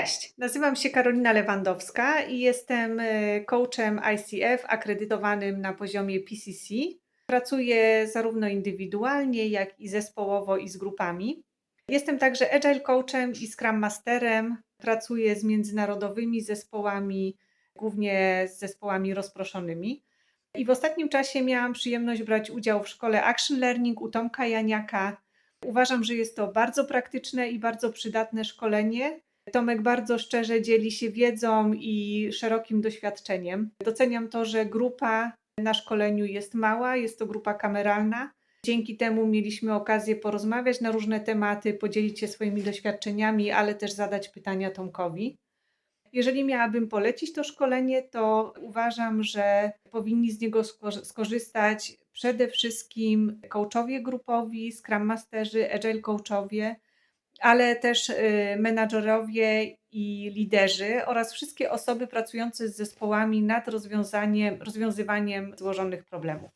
Cześć, nazywam się Karolina Lewandowska i jestem e, coachem ICF akredytowanym na poziomie PCC. Pracuję zarówno indywidualnie, jak i zespołowo i z grupami. Jestem także Agile coachem i Scrum Masterem. Pracuję z międzynarodowymi zespołami, głównie z zespołami rozproszonymi. I w ostatnim czasie miałam przyjemność brać udział w szkole Action Learning u Tomka Janiaka. Uważam, że jest to bardzo praktyczne i bardzo przydatne szkolenie. Tomek bardzo szczerze dzieli się wiedzą i szerokim doświadczeniem. Doceniam to, że grupa na szkoleniu jest mała, jest to grupa kameralna. Dzięki temu mieliśmy okazję porozmawiać na różne tematy, podzielić się swoimi doświadczeniami, ale też zadać pytania Tomkowi. Jeżeli miałabym polecić to szkolenie, to uważam, że powinni z niego skor- skorzystać przede wszystkim coachowie grupowi, Scrum Masterzy, Agile coachowie, ale też y, menadżerowie i liderzy oraz wszystkie osoby pracujące z zespołami nad rozwiązaniem, rozwiązywaniem złożonych problemów.